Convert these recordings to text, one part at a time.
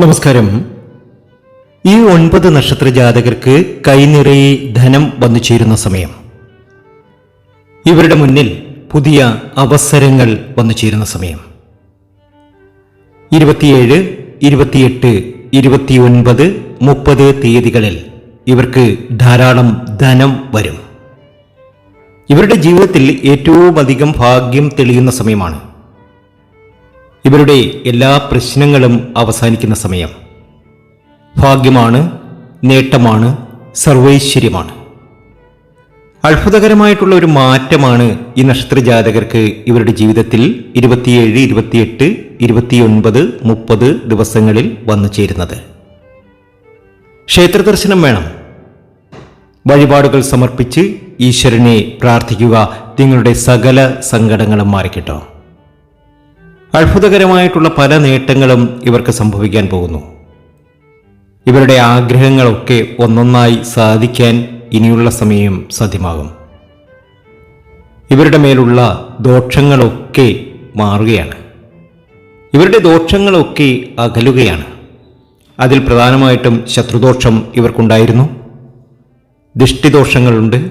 നമസ്കാരം. ഈ ഒൻപത് നക്ഷത്ര ജാതകർക്ക് കൈനിറയെ ധനം വന്നു ചേരുന്ന സമയം. ഇവരുടെ മുന്നിൽ പുതിയ അവസരങ്ങൾ വന്നു ചേരുന്ന സമയം. ഇരുപത്തിയേഴ് ഇരുപത്തിയെട്ട് ഇരുപത്തിയൊൻപത് മുപ്പത് തീയതികളിൽ ഇവർക്ക് ധാരാളം ധനം വരും. ഇവരുടെ ജീവിതത്തിൽ ഏറ്റവും അധികം ഭാഗ്യം തെളിയുന്ന സമയമാണ്. ഇവരുടെ എല്ലാ പ്രശ്നങ്ങളും അവസാനിക്കുന്ന സമയം. ഭാഗ്യമാണ് നേട്ടമാണ് സർവൈശ്വര്യമാണ്. അത്ഭുതകരമായിട്ടുള്ള ഒരു മാറ്റമാണ് ഈ നക്ഷത്രജാതകർക്ക് ഇവരുടെ ജീവിതത്തിൽ ഇരുപത്തിയേഴ് ഇരുപത്തിയെട്ട് ഇരുപത്തിയൊൻപത് മുപ്പത് ദിവസങ്ങളിൽ വന്നു ചേരുന്നത്. ക്ഷേത്ര ദർശനം വേണം. വഴിപാടുകൾ സമർപ്പിച്ച് ഈശ്വരനെ പ്രാർത്ഥിക്കുക നിങ്ങളുടെ സകല സങ്കടങ്ങളും മാറിക്കിട്ടോ. അത്ഭുതകരമായിട്ടുള്ള പല നേട്ടങ്ങളും ഇവർക്ക് സംഭവിക്കാൻ പോകുന്നു. ഇവരുടെ ആഗ്രഹങ്ങളൊക്കെ ഒന്നൊന്നായി സാധിക്കാൻ ഇനിയുള്ള സമയം സാധ്യമാകും. ഇവരുടെ മേലുള്ള ദോഷങ്ങളൊക്കെ മാറുകയാണ്. ഇവരുടെ ദോഷങ്ങളൊക്കെ അകലുകയാണ്. അതിൽ പ്രധാനമായിട്ടും ശത്രുദോഷം ഇവർക്കുണ്ടായിരുന്നു. ദൃഷ്ടിദോഷങ്ങളുണ്ട്.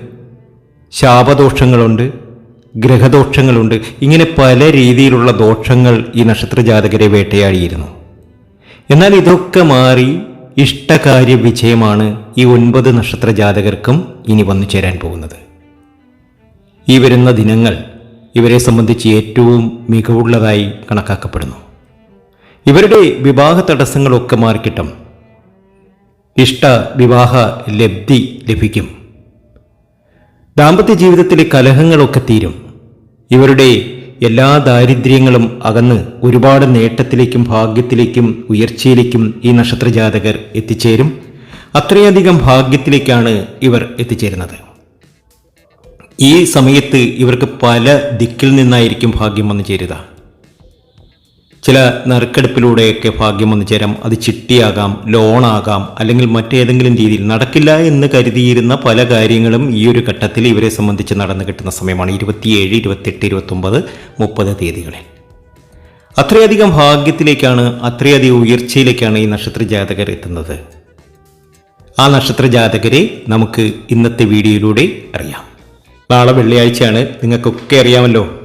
ശാപദോഷങ്ങളുണ്ട്. ഗ്രഹദോഷങ്ങളുണ്ട്. ഇങ്ങനെ പല രീതിയിലുള്ള ദോഷങ്ങൾ ഈ നക്ഷത്രജാതകരെ വേട്ടയാടിയിരുന്നു. എന്നാൽ ഇതൊക്കെ മാറി ഇഷ്ടകാര്യ വിജയമാണ് ഈ ഒൻപത് നക്ഷത്ര ജാതകർക്കും ഇനി വന്നു ചേരാൻ പോകുന്നത്. ഈ വരുന്ന ദിനങ്ങൾ ഇവരെ സംബന്ധിച്ച് ഏറ്റവും മികവുള്ളതായി കണക്കാക്കപ്പെടുന്നു. ഇവരുടെ വിവാഹ തടസ്സങ്ങളൊക്കെ മാറിക്കിട്ടും. ഇഷ്ട വിവാഹ ലബ്ധി ലഭിക്കും. ദാമ്പത്യ ജീവിതത്തിലെ കലഹങ്ങളൊക്കെ തീരും. ഇവരുടെ എല്ലാ ദാരിദ്ര്യങ്ങളും അകന്ന് ഒരുപാട് നേട്ടത്തിലേക്കും ഭാഗ്യത്തിലേക്കും ഉയർച്ചയിലേക്കും ഈ നക്ഷത്ര ജാതകർ എത്തിച്ചേരും. അത്രയധികം ഭാഗ്യത്തിലേക്കാണ് ഇവർ എത്തിച്ചേരുന്നത്. ഈ സമയത്ത് ഇവർക്ക് പല ദിക്കിൽ നിന്നായിരിക്കും ഭാഗ്യം വന്നു ചേരുക. ചില നറുക്കെടുപ്പിലൂടെയൊക്കെ ഭാഗ്യം വന്നു ചേരാം. അത് ചിട്ടിയാകാം ലോണാകാം അല്ലെങ്കിൽ മറ്റേതെങ്കിലും രീതിയിൽ നടക്കില്ല എന്ന് കരുതിയിരുന്ന പല കാര്യങ്ങളും ഈ ഒരു ഘട്ടത്തിൽ ഇവരെ സംബന്ധിച്ച് നടന്നു കിട്ടുന്ന സമയമാണ്. ഇരുപത്തിയേഴ് ഇരുപത്തെട്ട് ഇരുപത്തൊമ്പത് മുപ്പത് തീയതികളിൽ. അത്രയധികം ഭാഗ്യത്തിലേക്കാണ് അത്രയധികം ഉയർച്ചയിലേക്കാണ് ഈ നക്ഷത്ര ജാതകർ എത്തുന്നത്. ആ നക്ഷത്ര ജാതകരെ നമുക്ക് ഇന്നത്തെ വീഡിയോയിലൂടെ അറിയാം. നാളെ വെള്ളിയാഴ്ചയാണ്. നിങ്ങൾക്കൊക്കെ അറിയാമല്ലോ.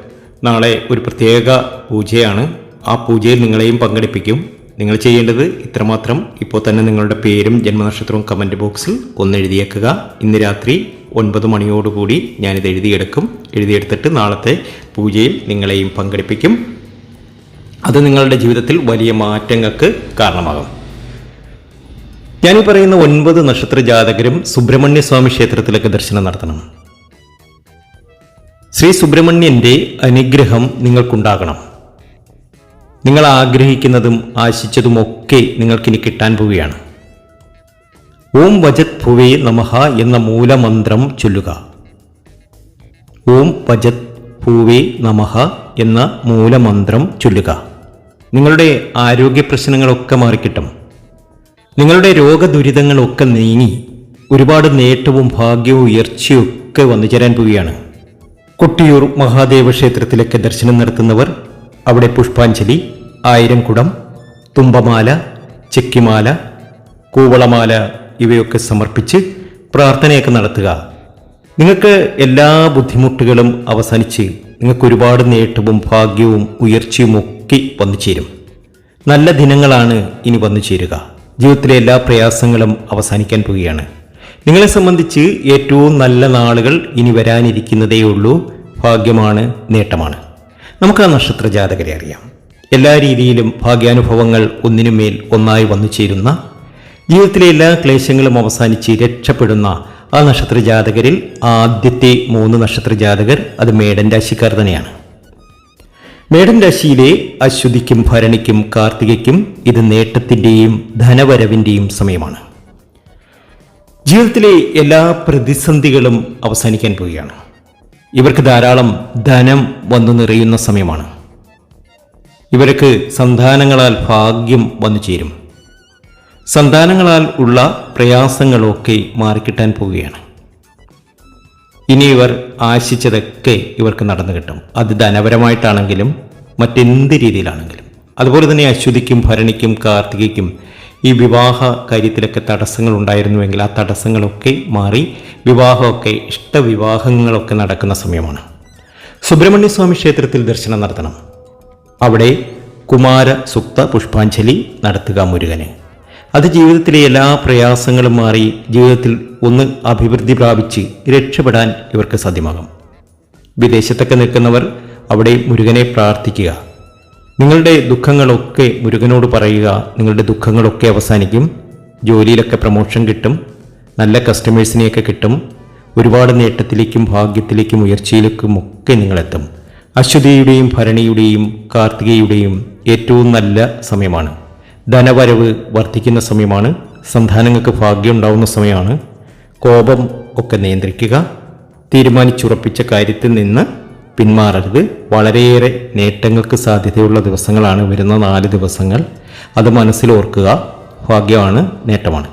നാളെ ഒരു പ്രത്യേക പൂജയാണ്. ആ പൂജയിൽ നിങ്ങളെയും പങ്കെടുപ്പിക്കും. നിങ്ങൾ ചെയ്യേണ്ടത് ഇത്രമാത്രം. ഇപ്പോൾ തന്നെ നിങ്ങളുടെ പേരും ജന്മനക്ഷത്രവും കമന്റ് ബോക്സിൽ ഒന്ന് എഴുതിയേക്കുക ഇന്ന് രാത്രി ഒൻപത് മണിയോടുകൂടി ഞാനിത് എഴുതിയെടുക്കും. എഴുതിയെടുത്തിട്ട് നാളത്തെ പൂജയിൽ നിങ്ങളെയും പങ്കെടുപ്പിക്കും. അത് നിങ്ങളുടെ ജീവിതത്തിൽ വലിയ മാറ്റങ്ങൾക്ക് കാരണമാകും. ഞാനീ പറയുന്ന ഒൻപത് നക്ഷത്ര ജാതകരും സുബ്രഹ്മണ്യ സ്വാമി ക്ഷേത്രത്തിലൊക്കെ ദർശനം നടത്തണം. ശ്രീ സുബ്രഹ്മണ്യന്റെ അനുഗ്രഹം നിങ്ങൾക്കുണ്ടാകണം. നിങ്ങൾ ആഗ്രഹിക്കുന്നതും ആശിച്ചതുമൊക്കെ നിങ്ങൾക്കിനി കിട്ടാൻ പോവുകയാണ്. ഓം വജത് ഭുവേ നമഹ എന്ന മൂലമന്ത്രം ചൊല്ലുക. ഓം വജത് ഭൂവേ നമഹ എന്ന മൂലമന്ത്രം ചൊല്ലുക. നിങ്ങളുടെ ആരോഗ്യ പ്രശ്നങ്ങളൊക്കെ മാറിക്കിട്ടും. നിങ്ങളുടെ രോഗദുരിതങ്ങളൊക്കെ നീങ്ങി ഒരുപാട് നേട്ടവും ഭാഗ്യവും ഒക്കെ വന്നു ചേരാൻ പോവുകയാണ്. കൊട്ടിയൂർ മഹാദേവ ക്ഷേത്രത്തിലൊക്കെ ദർശനം നടത്തുന്നവർ അവിടെ പുഷ്പാഞ്ജലി ആയിരം കുടം തുമ്പമാല ചെക്കിമാല കൂവളമാല ഇവയൊക്കെ സമർപ്പിച്ച് പ്രാർത്ഥനയൊക്കെ നടത്തുക. നിങ്ങൾക്ക് എല്ലാ ബുദ്ധിമുട്ടുകളും അവസാനിച്ച് നിങ്ങൾക്ക് ഒരുപാട് നേട്ടവും ഭാഗ്യവും ഉയർച്ചയും ഒക്കെ വന്നു ചേരും. നല്ല ദിനങ്ങളാണ് ഇനി വന്നു ചേരുക. ജീവിതത്തിലെ എല്ലാ പ്രയാസങ്ങളും അവസാനിക്കാൻ പോവുകയാണ്. നിങ്ങളെ സംബന്ധിച്ച് ഏറ്റവും നല്ല നാളുകൾ ഇനി വരാനിരിക്കുന്നതേയുള്ളൂ. ഭാഗ്യമാണ് നേട്ടമാണ്. നമുക്ക് ആ നക്ഷത്ര ജാതകരെ അറിയാം. എല്ലാ രീതിയിലും ഭാഗ്യാനുഭവങ്ങൾ ഒന്നിനുമേൽ ഒന്നായി വന്നു ചേരുന്ന ജീവിതത്തിലെ എല്ലാ ക്ലേശങ്ങളും അവസാനിച്ച് രക്ഷപ്പെടുന്ന ആ നക്ഷത്ര ജാതകരിൽ ആദ്യത്തെ മൂന്ന് നക്ഷത്ര ജാതകർ അത് മേടൻ രാശിക്കാർ തന്നെയാണ്. മേടൻ രാശിയിലെ അശ്വതിക്കും ഭരണിക്കും കാർത്തികയ്ക്കും ഇത് നേട്ടത്തിന്റെയും ധനവരവിന്റെയും സമയമാണ്. ജീവിതത്തിലെ എല്ലാ പ്രതിസന്ധികളും അവസാനിക്കാൻ പോവുകയാണ്. ഇവർക്ക് ധാരാളം ധനം വന്നു നിറയുന്ന സമയമാണ്. ഇവർക്ക് സന്താനങ്ങളാൽ ഭാഗ്യം വന്നു ചേരും. സന്താനങ്ങളാൽ ഉള്ള പ്രയാസങ്ങളൊക്കെ മാറിക്കിട്ടാൻ പോവുകയാണ്. ഇനി ഇവർ ആശിച്ചതൊക്കെ ഇവർക്ക് നടന്നു കിട്ടും. അത് ധനപരമായിട്ടാണെങ്കിലും മറ്റെന്ത് രീതിയിലാണെങ്കിലും. അതുപോലെ തന്നെ അശ്വതിക്കും ഭരണിക്കും കാർത്തികയ്ക്കും ഈ വിവാഹ കാര്യത്തിലൊക്കെ തടസ്സങ്ങൾ ഉണ്ടായിരുന്നുവെങ്കിൽ ആ തടസ്സങ്ങളൊക്കെ മാറി വിവാഹമൊക്കെ ഇഷ്ടവിവാഹങ്ങളൊക്കെ നടക്കുന്ന സമയമാണ്. സുബ്രഹ്മണ്യ സ്വാമി ക്ഷേത്രത്തിൽ ദർശനം നടത്തണം. അവിടെ കുമാര സുക്ത പുഷ്പാഞ്ജലി നടത്തുക മുരുകന്. അത് ജീവിതത്തിലെ എല്ലാ പ്രയാസങ്ങളും മാറി ജീവിതത്തിൽ ഒന്ന് അഭിവൃദ്ധി പ്രാപിച്ച് രക്ഷപ്പെടാൻ ഇവർക്ക് സാധ്യമാകും. വിദേശത്തൊക്കെ നിൽക്കുന്നവർ അവിടെ മുരുകനെ പ്രാർത്ഥിക്കുക. നിങ്ങളുടെ ദുഃഖങ്ങളൊക്കെ മുരുകനോട് പറയുക നിങ്ങളുടെ ദുഃഖങ്ങളൊക്കെ അവസാനിക്കും. ജോലിയിലൊക്കെ പ്രമോഷൻ കിട്ടും. നല്ല കസ്റ്റമേഴ്സിനെയൊക്കെ കിട്ടും. ഒരുപാട് നേട്ടത്തിലേക്കും ഭാഗ്യത്തിലേക്കും ഉയർച്ചയിലേക്കും ഒക്കെ നിങ്ങളെത്തും. അശ്വതിയുടെയും ഭരണിയുടെയും കാർത്തികയുടെയും ഏറ്റവും നല്ല സമയമാണ്. ധനവരവ് വർദ്ധിക്കുന്ന സമയമാണ്. സന്താനങ്ങൾക്ക് ഭാഗ്യം ഉണ്ടാവുന്ന സമയമാണ്. കോപം ഒക്കെ നിയന്ത്രിക്കുക. തീരുമാനിച്ചുറപ്പിച്ച കാര്യത്തിൽ നിന്ന് പിന്മാറരുത്. വളരെയേറെ നേട്ടങ്ങൾക്ക് സാധ്യതയുള്ള ദിവസങ്ങളാണ് വരുന്ന നാല് ദിവസങ്ങൾ. അത് മനസ്സിലോർക്കുക ഭാഗ്യമാണ് നേട്ടമാണ്.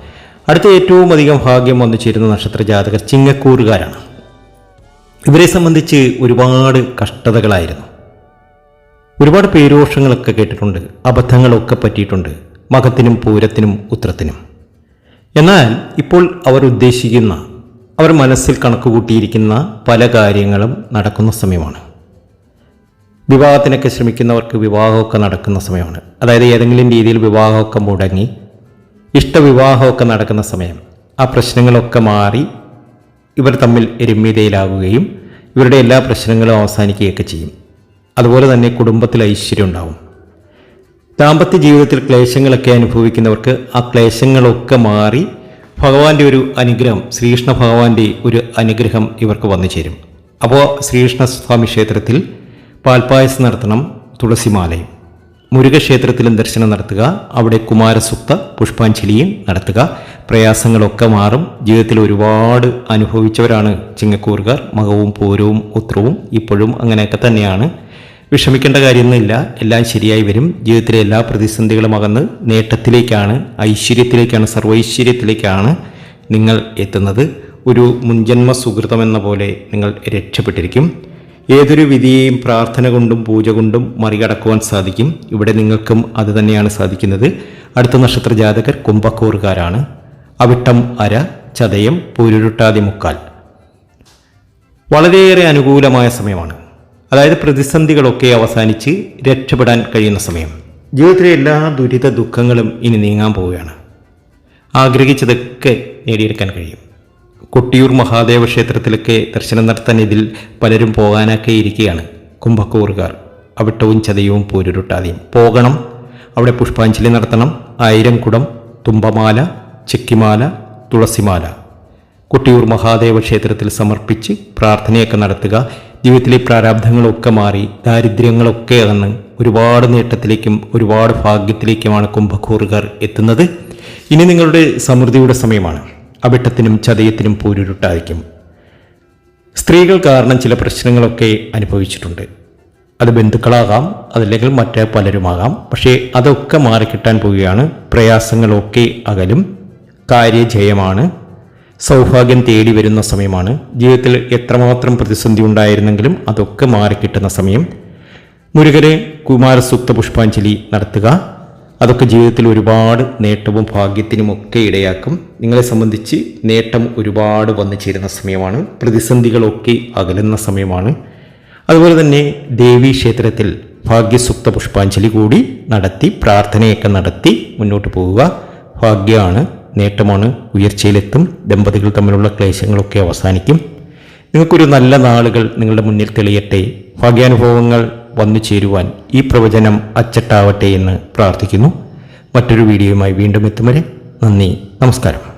അടുത്ത ഏറ്റവും അധികം ഭാഗ്യം വന്നു ചേരുന്ന നക്ഷത്ര ജാതകർ ചിങ്ങക്കൂറുകാരാണ്. ഇവരെ സംബന്ധിച്ച് ഒരുപാട് കഷ്ടതകളായിരുന്നു. ഒരുപാട് പേരോഷങ്ങളൊക്കെ കേട്ടിട്ടുണ്ട്. അബദ്ധങ്ങളൊക്കെ പറ്റിയിട്ടുണ്ട്. മകത്തിനും പൂരത്തിനും ഉത്രത്തിനും. എന്നാൽ ഇപ്പോൾ അവർ ഉദ്ദേശിക്കുന്ന അവർ മനസ്സിൽ കണക്കുകൂട്ടിയിരിക്കുന്ന പല കാര്യങ്ങളും നടക്കുന്ന സമയമാണ്. വിവാഹത്തിനൊക്കെ ശ്രമിക്കുന്നവർക്ക് വിവാഹമൊക്കെ നടക്കുന്ന സമയമാണ്. അതായത് ഏതെങ്കിലും രീതിയിൽ വിവാഹമൊക്കെ മുടങ്ങി ഇഷ്ടവിവാഹമൊക്കെ നടക്കുന്ന സമയം. ആ പ്രശ്നങ്ങളൊക്കെ മാറി ഇവർ തമ്മിൽ രമ്യതയിലാകുകയും ഇവരുടെ എല്ലാ പ്രശ്നങ്ങളും അവസാനിക്കുകയൊക്കെ ചെയ്യും. അതുപോലെ തന്നെ കുടുംബത്തിൽ ഐശ്വര്യം ഉണ്ടാവും. ദാമ്പത്യ ജീവിതത്തിൽ ക്ലേശങ്ങളൊക്കെ അനുഭവിക്കുന്നവർക്ക് ആ ക്ലേശങ്ങളൊക്കെ മാറി ഭഗവാന്റെ ഒരു അനുഗ്രഹം ശ്രീകൃഷ്ണ ഭഗവാന്റെ ഒരു അനുഗ്രഹം ഇവർക്ക് വന്നു ചേരും. അപ്പോൾ ശ്രീകൃഷ്ണ സ്വാമി ക്ഷേത്രത്തിൽ പാൽപ്പായസം നടത്തണം തുളസിമാലയും. മുരുകക്ഷേത്രത്തിലും ദർശനം നടത്തുക അവിടെ കുമാരസുക്ത പുഷ്പാഞ്ജലിയും നടത്തുക. പ്രയാസങ്ങളൊക്കെ മാറും. ജീവിതത്തിൽ ഒരുപാട് അനുഭവിച്ചവരാണ് ചിങ്ങക്കൂറുകാർ. മകവും പൂരവും ഉത്രവും ഇപ്പോഴും അങ്ങനെയൊക്കെ തന്നെയാണ്. വിഷമിക്കേണ്ട കാര്യമൊന്നുമില്ല. എല്ലാം ശരിയായി വരും. ജീവിതത്തിലെ എല്ലാ പ്രതിസന്ധികളും അകന്ന് നേട്ടത്തിലേക്കാണ് ഐശ്വര്യത്തിലേക്കാണ് സർവൈശ്വര്യത്തിലേക്കാണ് നിങ്ങൾ എത്തുന്നത്. ഒരു മുൻജന്മ സുഹൃതം എന്ന പോലെ നിങ്ങൾ രക്ഷപ്പെട്ടിരിക്കും. ഏതൊരു വിധിയെയും പ്രാർത്ഥന കൊണ്ടും പൂജ കൊണ്ടും മറികടക്കുവാൻ സാധിക്കും. ഇവിടെ നിങ്ങൾക്കും അത് തന്നെയാണ് സാധിക്കുന്നത്. അടുത്ത നക്ഷത്ര ജാതകർ കുംഭക്കൂറുകാരാണ്. അവിട്ടം അര ചതയം പൂരുരുട്ടാതി മുക്കാൽ. വളരെയേറെ അനുകൂലമായ സമയമാണ്. അതായത് പ്രതിസന്ധികളൊക്കെ അവസാനിച്ച് രക്ഷപ്പെടാൻ കഴിയുന്ന സമയം. ജീവിതത്തിലെ എല്ലാ ദുരിത ദുഃഖങ്ങളും ഇനി നീങ്ങാൻ പോവുകയാണ്. ആഗ്രഹിച്ചതൊക്കെ നേടിയെടുക്കാൻ കഴിയും. കൊട്ടിയൂർ മഹാദേവ ക്ഷേത്രത്തിലൊക്കെ ദർശനം നടത്താൻ ഇതിൽ പലരും പോകാനൊക്കെ ഇരിക്കുകയാണ്. കുംഭക്കൂറുകാർ അവിട്ടവും ചതയവും പോരുരുട്ടാതെയും. പോകണം അവിടെ പുഷ്പാഞ്ജലി നടത്തണം ആയിരം കുടം തുമ്പമാല ചെക്കിമാല തുളസിമാല. കൊട്ടിയൂർ മഹാദേവ ക്ഷേത്രത്തിൽ സമർപ്പിച്ച് പ്രാർത്ഥനയൊക്കെ നടത്തുക ജീവിതത്തിലെ പ്രാരാബ്ധങ്ങളൊക്കെ മാറി ദാരിദ്ര്യങ്ങളൊക്കെ അകന്ന് ഒരുപാട് നേട്ടത്തിലേക്കും ഒരുപാട് ഭാഗ്യത്തിലേക്കുമാണ് കുംഭക്കൂറുകാർ എത്തുന്നത്. ഇനി നിങ്ങളുടെ സമൃദ്ധിയുടെ സമയമാണ്. അവിട്ടത്തിനും ചതയത്തിനും പോരുരുട്ടായിരിക്കും. സ്ത്രീകൾ കാരണം ചില പ്രശ്നങ്ങളൊക്കെ അനുഭവിച്ചിട്ടുണ്ട്. അത് ബന്ധുക്കളാകാം അതല്ലെങ്കിൽ മറ്റ് പലരുമാകാം. പക്ഷേ അതൊക്കെ മാറിക്കിട്ടാൻ പോവുകയാണ്. പ്രയാസങ്ങളൊക്കെ അകലും. കാര്യജയമാണ്. സൗഭാഗ്യം തേടി വരുന്ന സമയമാണ്. ജീവിതത്തിൽ എത്രമാത്രം പ്രതിസന്ധി ഉണ്ടായിരുന്നെങ്കിലും അതൊക്കെ മാറിക്കിട്ടുന്ന സമയം. മുരുകരെ കുമാരസൂക്ത പുഷ്പാഞ്ജലി നടത്തുക. അതൊക്കെ ജീവിതത്തിൽ ഒരുപാട് നേട്ടവും ഭാഗ്യത്തിനും ഒക്കെ ഇടയാക്കും. നിങ്ങളെ സംബന്ധിച്ച് നേട്ടം ഒരുപാട് വന്നു ചേരുന്ന സമയമാണ്. പ്രതിസന്ധികളൊക്കെ അകലുന്ന സമയമാണ്. അതുപോലെ തന്നെ ദേവീ ക്ഷേത്രത്തിൽ ഭാഗ്യസുക്ത പുഷ്പാഞ്ജലി കൂടി നടത്തി പ്രാർത്ഥനയൊക്കെ നടത്തി മുന്നോട്ട് പോവുക. ഭാഗ്യമാണ് നേട്ടമാണ് ഉയർച്ചയിലെത്തും ദമ്പതികൾ തമ്മിലുള്ള ക്ലേശങ്ങളൊക്കെ അവസാനിക്കും. നിങ്ങൾക്കൊരു നല്ല നാളുകൾ നിങ്ങളുടെ മുന്നിൽ തെളിയട്ടെ. ഭാഗ്യാനുഭവങ്ങൾ വന്നു ചേരുവാൻ ഈ പ്രവചനം അച്ചട്ടാവട്ടെ എന്ന് പ്രാർത്ഥിക്കുന്നു. മറ്റൊരു വീഡിയോയുമായി വീണ്ടും എത്തും വരെ നന്ദി നമസ്കാരം.